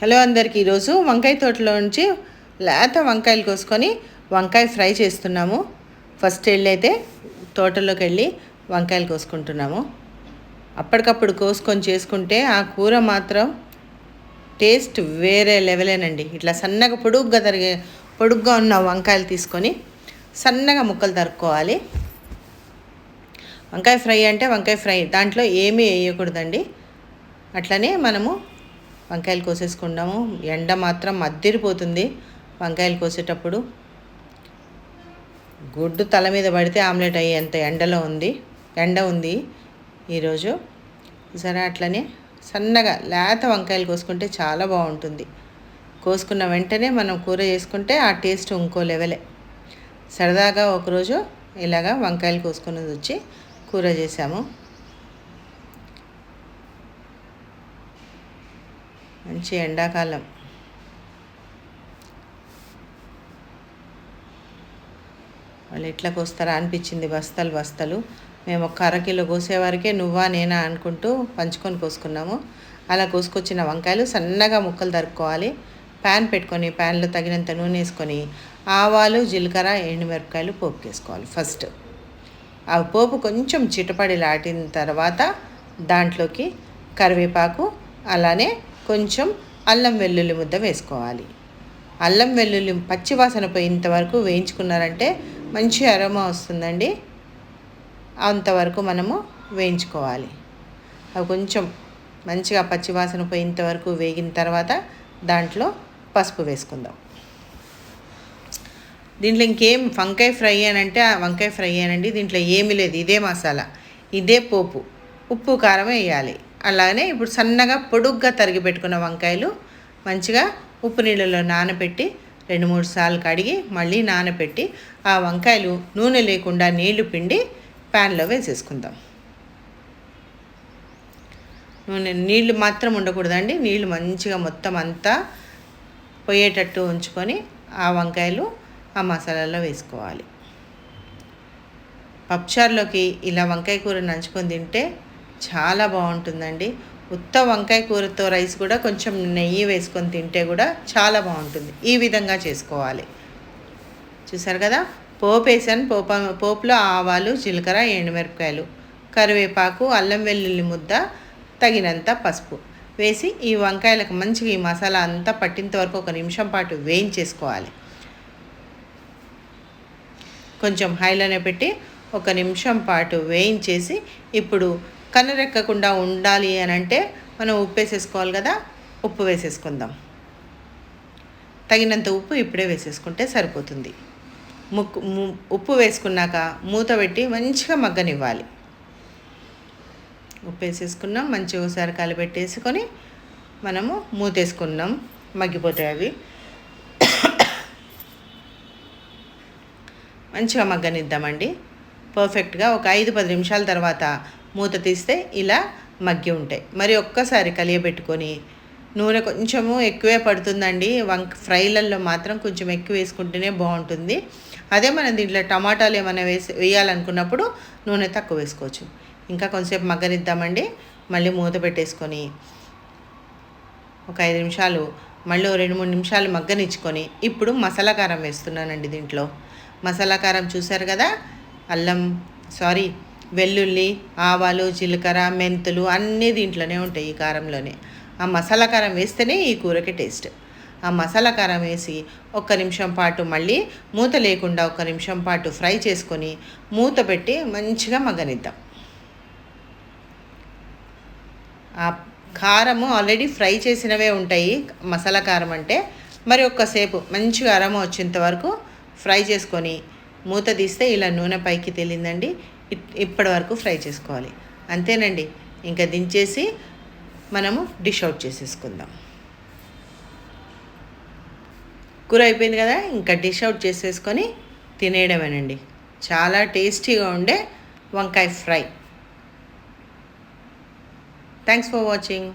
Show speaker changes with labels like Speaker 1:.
Speaker 1: Hello అందరికీ. ఈరోజు వంకాయ తోటలో నుంచి లేత వంకాయలు కోసుకొని వంకాయ ఫ్రై చేస్తున్నాము. ఫస్ట్ వెళ్ళైతే అయితే తోటలోకి వెళ్ళి వంకాయలు కోసుకుంటున్నాము. అప్పటికప్పుడు కోసుకొని చేసుకుంటే ఆ కూర మాత్రం టేస్ట్ వేరే లెవెలేనండి. ఇట్లా సన్నగా పొడుగ్గా తరిగే పొడుగ్గా ఉన్న వంకాయలు తీసుకొని సన్నగా ముక్కలు తరుక్కోవాలి. వంకాయ ఫ్రై అంటే వంకాయ ఫ్రై. దాంట్లో ఏమీ వేయకూడదండి. అట్లనే మనము వంకాయలు కోసేసుకున్నాము ఎండ మాత్రం మద్దిరిపోతుంది వంకాయలు కోసేటప్పుడు. గుడ్డు తల మీద పడితే ఆమ్లెట్ అయ్యేంత ఎండలో ఉంది. ఎండ ఉంది ఈరోజు. సరే అట్లనే సన్నగా లేత వంకాయలు కోసుకుంటే చాలా బాగుంటుంది. కోసుకున్న వెంటనే మనం కూర చేసుకుంటే ఆ టేస్ట్ ఇంకో లెవెలే. సరదాగా ఒకరోజు ఇలాగా వంకాయలు కోసుకుని వచ్చి కూర చేసాము. మంచి ఎండాకాలం. వాళ్ళు ఎట్లా కోస్తారా అనిపించింది బస్తాలు బస్తాలు. మేము ఒక అరకిలో కోసేవారికే నువ్వా నేనా అనుకుంటూ పంచుకొని కోసుకున్నాము. అలా కోసుకొచ్చిన వంకాయలు సన్నగా ముక్కలు తరుక్కోవాలి. ప్యాన్ పెట్టుకొని ప్యాన్లో తగినంత నూనె వేసుకొని ఆవాలు జీలకర్ర ఎండుమిరపకాయలు పోపు వేసుకోవాలి ఫస్ట్. ఆ పోపు కొంచెం చిటపడి లాటిన తర్వాత దాంట్లోకి కరివేపాకు అలానే కొంచెం అల్లం వెల్లుల్లి ముద్ద వేసుకోవాలి. అల్లం వెల్లుల్లి పచ్చివాసన పోయేంతవరకు వేయించుకున్నారంటే మంచి అరోమా వస్తుందండి. అంతవరకు మనము వేయించుకోవాలి. అవి కొంచెం మంచిగా పచ్చివాసన పోయేంతవరకు వేగిన తర్వాత దాంట్లో పసుపు వేసుకుందాం. దీంట్లో ఇంకేం వంకాయ ఫ్రై అనంటే ఆ వంకాయ ఫ్రై అనండి. దీంట్లో ఏమీ లేదు. ఇదే మసాలా. ఇదే పోపు. ఉప్పు కారం వేయాలి. అలానే ఇప్పుడు సన్నగా పొడుగ్గా తరిగి పెట్టుకున్న వంకాయలు మంచిగా ఉప్పు నీళ్ళలో నానబెట్టి రెండు మూడు సార్లు కడిగి మళ్ళీ నానబెట్టి ఆ వంకాయలు నూనె లేకుండా నీళ్ళు పిండి ప్యాన్లో వేసేసుకుందాం. నూనె నీళ్ళు మాత్రం ఉండకూడదండి. నీళ్ళు మంచిగా మొత్తం అంతా పోయేటట్టు ఉంచుకొని ఆ వంకాయలు ఆ మసాలాలో వేసుకోవాలి. పప్పుచారులోకి ఇలా వంకాయ కూర నంచుకొని తింటే చాలా బాగుంటుందండి. ఉత్త వంకాయ కూరతో రైస్ కూడా కొంచెం నెయ్యి వేసుకొని తింటే కూడా చాలా బాగుంటుంది. ఈ విధంగా చేసుకోవాలి. చూసారు కదా? పోపు వేసాను. పోప పోపులో ఆవాలు జీలకర్ర ఎండుమిరపకాయలు కరివేపాకు అల్లం వెల్లుల్లి ముద్ద తగినంత పసుపు వేసి ఈ వంకాయలకు మంచిగా ఈ మసాలా అంతా పట్టినంత వరకు ఒక నిమిషం పాటు వేయించేసుకోవాలి. కొంచెం హైలోనే పెట్టి ఒక నిమిషం పాటు వేయించేసి ఇప్పుడు కనురెక్కకుండా ఉండాలి అని అంటే మనం ఉప్పు వేసేసుకోవాలి కదా ఉప్పు వేసేసుకుందాం. తగినంత ఉప్పు ఇప్పుడే వేసేసుకుంటే సరిపోతుంది. ముక్కు ఉప్పు వేసుకున్నాక మూత పెట్టి మంచిగా మగ్గనివ్వాలి. ఉప్పు వేసేసుకున్నాం మంచిగా ఒకసారి కలిపెట్టేసుకొని మనము మూతేసుకున్నాం మగ్గిపోతాయి అవి. మంచిగా మగ్గనిద్దామండి. పర్ఫెక్ట్గా ఒక ఐదు పది నిమిషాల తర్వాత మూత తీస్తే ఇలా మగ్గి ఉంటాయి. మరి ఒక్కసారి కలియబెట్టుకొని నూనె కొంచెము ఎక్కువే పడుతుందండి. వంక ఫ్రైలల్లో మాత్రం కొంచెం ఎక్కువ వేసుకుంటేనే బాగుంటుంది. అదే మనం దీంట్లో టమాటాలు ఏమైనా వేసి వేయాలనుకున్నప్పుడు నూనె తక్కువ వేసుకోవచ్చు. ఇంకా కొంచెంసేపు మగ్గనిద్దామండి. మళ్ళీ మూత పెట్టేసుకొని ఒక ఐదు నిమిషాలు మళ్ళీ రెండు మూడు నిమిషాలు మగ్గనిచ్చుకొని ఇప్పుడు మసాలా కారం వేస్తున్నానండి దీంట్లో. మసాలా కారం చూసారు కదా? అల్లం సారీ వెల్లుల్లి ఆవాలు జీలకర్ర మెంతులు అన్నీ దీంట్లోనే ఉంటాయి ఈ కారంలోనే. ఆ మసాలా కారం వేస్తేనే ఈ కూరకి టేస్ట్. ఆ మసాలా కారం వేసి ఒక్క నిమిషం పాటు మళ్ళీ మూత లేకుండా ఒక నిమిషం పాటు ఫ్రై చేసుకొని మూత పెట్టి మంచిగా మగ్గనిద్దాం. ఆ కారము ఆల్రెడీ ఫ్రై చేసినవే ఉంటాయి మసాలా కారం అంటే. మరి ఒక్కసేపు మంచిగా అరమ వచ్చేంత వరకు ఫ్రై చేసుకొని మూత తీస్తే ఇలా నూనె పైకి తేలిందండి. ఇప్పటి వరకు ఫ్రై చేసుకోవాలి. అంతేనండి. ఇంకా దించేసి మనము డిష్ అవుట్ చేసేసుకుందాం. కూర అయిపోయింది కదా ఇంకా డిష్ అవుట్ చేసేసుకొని తినేయడమేనండి. చాలా టేస్టీగా ఉండే వంకాయ ఫ్రై. Thanks for watching.